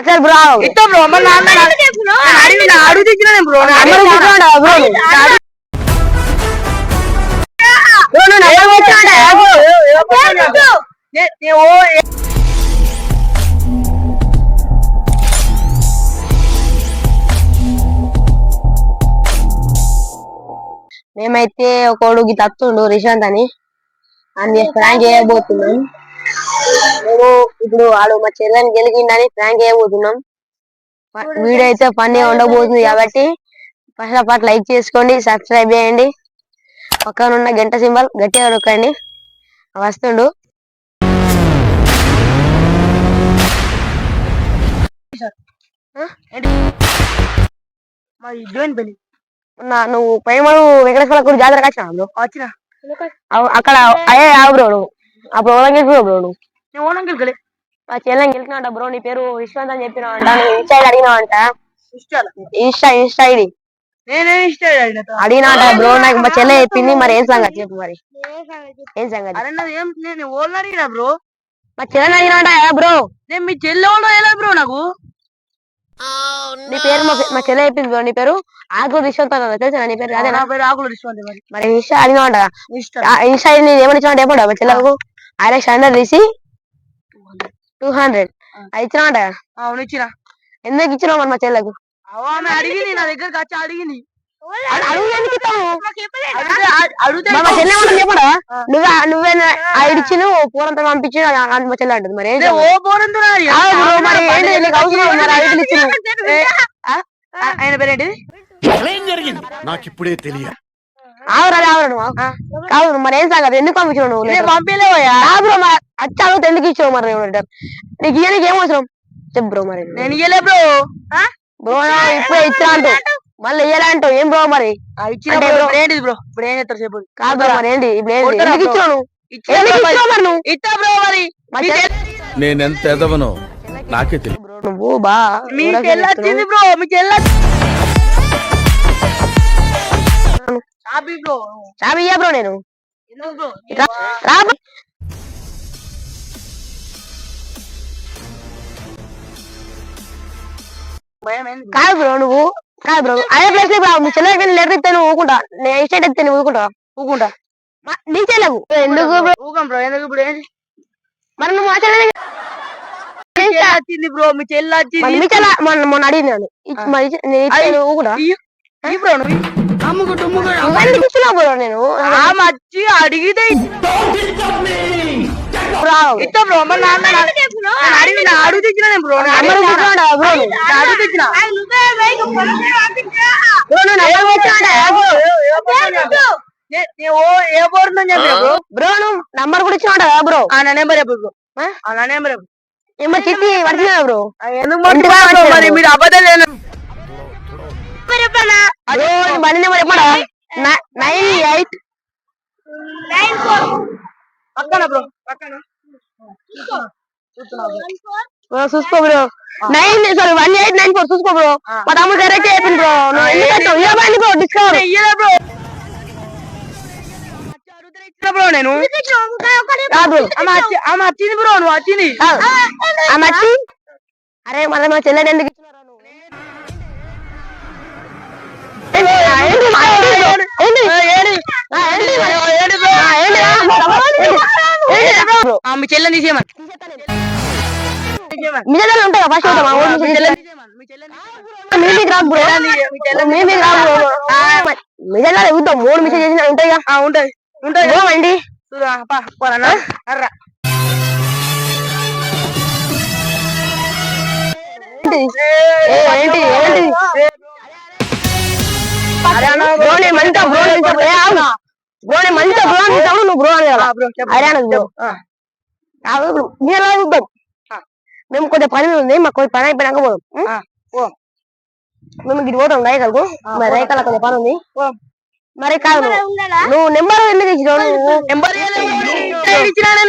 అసలు బ్రో ఇస్తా బ్రో మరి అడుగు తెచ్చిన నేను బ్రో బ్రో? మేమైతే ఒకడు గిట్ల వస్తుండు రిషాంత్ అని. అని ప్రాంక్ చేయబోతున్నాం మేము ఇప్పుడు వాడు మా చెల్లెని గెలిచిండని ప్రాంక్ చేయబోతున్నాం. వీడియో అయితే ఫన్నీ ఉండబోతుంది కాబట్టి ఫస్ట్ ఆఫ్ ఆల్ లైక్ చేసుకోండి సబ్స్క్రైబ్ చేయండి. పక్కన ఉన్న గంట సింబల్ గట్టిగా నొక్కండి. వస్తుండు. నువ్వు పైమడు వెంకటేశ్వర గుడి జాతరకు వచ్చినా. అక్కడ అయ్యే బ్రో అప్పుడు బ్రో నువ్వు? నేను ఓనం గెలకలే మా చెల్లెని బ్రో నీ పేరు విశ్వంత్ అని ఇన్స్టా ఐడి అడిగినావంట ఇన్స్టా ఇన్స్టా ఐడి నేనే ఇష్టం అడిగిన అడిగినావంట బ్రో నాకు మా చెల్లె చెప్పింది మరి ఏం సంగతి చెప్పు మరి. ఏం సంగతి? అరే ఏం నేను ఓన్ అడిగినా బ్రో? మా చెల్లెని అడిగినావంట బ్రో? నేను మీ చెల్లె ఎలా బ్రో నాకు? నీ పేరు మా చెల్లె చెప్పింది బ్రో నీ పేరు ఆకు విశ్వంత్ అన్న తెలుసా? నీ పేరు అదేనా నా పేరు ఆకులు రిస్వాంతి మరి. మరి ఇన్స్టా అడిగినావంట? ఇష్టం ఆ ఇన్స్టా ఐడి నేను ఏమని ఇచ్చినావంట ఎప్పుడు మా చెల్లెకు తీసి టూ హండ్రెడ్. అది ఇచ్చినావంట? అవును ఇచ్చిన. ఎందుకు ఇచ్చినావు మరి మా చెల్లెకు? ఆమె అడిగింది నా దగ్గరకు వచ్చి అడిగింది. చెప్పడా నువ్వే నువ్వే ఇచ్చి నువ్వు పూరంతా పంపించి మా చెల్లె అంటుంది. మరి? ఓ పోరంతో మరి ఏంటి నీకు అవసరం మరి ఐడిలు ఇచ్చి నువ్వు? ఆయన పేరేంటి? ఏం జరిగింది? నాకు ఇప్పుడే తెలియదు ఆవురా ఆవురా నువ్వు. కాదు మరి ఏం సంగతి? ఎందుకు పంపించావు నువ్వు? పంపించలేవయ్యా కాదు బ్రో మరి అచ్చా అడుగుతా ఎందుకు ఇచ్చావు మరి letter? నీకు ఇయ్యడానికి ఏం అవసరం? చెప్పు బ్రో మరి. నేను ఇయ్యలే బ్రో. బ్రో ఇప్పుడే ఇచ్చా అంటూ మళ్ళీ ఇయ్యాలా అంటావు. ఏం బ్రో మరి? అంటే బ్రో ఇప్పుడు ఏం చేస్తారు చెప్పు. కాదు బ్రో మరి ఏంటి? ఇప్పుడు ఏంటి? ఎందుకు? ఇచ్చావు నువ్వు? బ్రో మరి. నేనెంత ఎదవనో నాకే తెలియదు బ్రో నువ్వు బా. మీ ఊరకే చెల్లి వచ్చింది బ్రో? చాబీ నేను. ఎందుకు బ్రో? రా- కాదు బ్రో నువ్వు కాదు బ్రో అదే ప్లేస్లో మీ చెల్లెకి లెటర్ ఇస్తే నువ్వు ఊకుంటా. నేను ఇష్టం ఇస్తే నువ్వు ఊకుంటా ఊకుంటా. నీ ఎందుకు బ్రో? ఊకం బ్రో ఎందుకు ఇప్పుడు ఏంటి మరి నువ్వు మా వచ్చింది బ్రో మీ చెల్లి మీ మొన్న మొన్న అడిగినాను నేను ఊకుంటా? బ్రో నువ్వు అమ్ముకుంటూ బ్రో నేను? వచ్చి అడిగితే ఇస్తా బ్రో మరి నేను అడిగిన అడుగు తెచ్చిన నేను నేను. అడుగు తెచ్చిన. నేను ఏ పోరుందని చెప్పిన బ్రో బ్రో నువ్వు నంబర్ కూడా ఇచ్చినాడు కదా బ్రో? ఆ నా నెంబర్ చెప్పు బ్రో. ఆ? ఆ నా నెంబర్ చెప్పు. నెంబర్ చిట్టి పడుతున్నా బ్రో? ఎందుకు. మరి మీరు అబద్ధాలు బండి నెంబర్ నైన్ ఎయిట్ పక్కన బ్రో పక్కన. బ్రో చూసుకో. Bro. Nine sorry one eight nine four చూసుకో బ్రో. మా తమ్ముడు కరెక్ట్ చెప్పింది బ్రో. నువ్వు ఎందుకు బ్రో డిస్కవర్ ఇయ్యలే బ్రో. ఇచ్చిన బ్రో నేను. కాదు. ఆమె వచ్చి- ఆమె వచ్చింది బ్రో నువ్వు వచ్చింది కాదు. ఆ మట్టి అరే మరి మా చెల్లెని ఎందుకు ఇచ్చినారా నువ్వు? ఏంటి? ఏంటి? మా ఏంటి బ్రో? ఏంటి? ఆ, ఏంటి మరి? ఆ, ఏంటి? ఆ, ఏంటి బ్రో? ఆ, మీ చెల్లెని తీసేయమని. మీ ఉంటాయా ఫస్ట్ మా ఊరు మీ బ్రో. బ్రో. మీ మూడు మెసేజ్ చేసిన ఉంటాయిగా ఆ, ఉంటది ఉంటది బ్రో అండి చూదా పా పోరా అర్రా. ఏంటి? ఏ, ఏంటి? ఏంటి? బ్రో అని అరే చూద్దాం. మేము కొద్దిగా పని ఉంది మాకు కొద్ది పని అయిపోయినాక పోదాం. ఉం? ఆ, పో. మేము ఇటు పోతాం రైకలకు. మరి రైకల కొద్దిగా పని ఉంది. పో. మరి కాదు నువ్వు. నెంబర్ ఎందుకు ఇచ్చినావు? నువ్వు నెంబర్ బ్రో. ఎందుకు ఇచ్చినావు?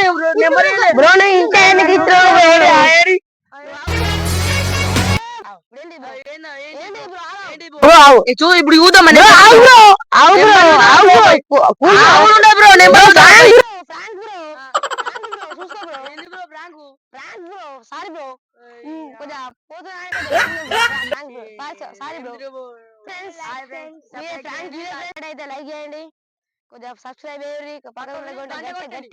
ఇప్పుడు చూద్దామని బ్రో ఆవు బ్రో. ఆవు బ్రో. ఆవు బ్రో. కూ- కూర్చో. అవునుండే bro. Number bro, prank bro. Prank bro. Prank bro, చూసుకో bro. Prank bro sorry bro ఏయ్, కొద్దిగా పోతున్నా సారీ బ్రో ఫ్రెండ్స్. అయితే లైక్ చేయండి కొద్దిగా సబ్స్క్రైబ్ చేయండి పక్కన. గట్టి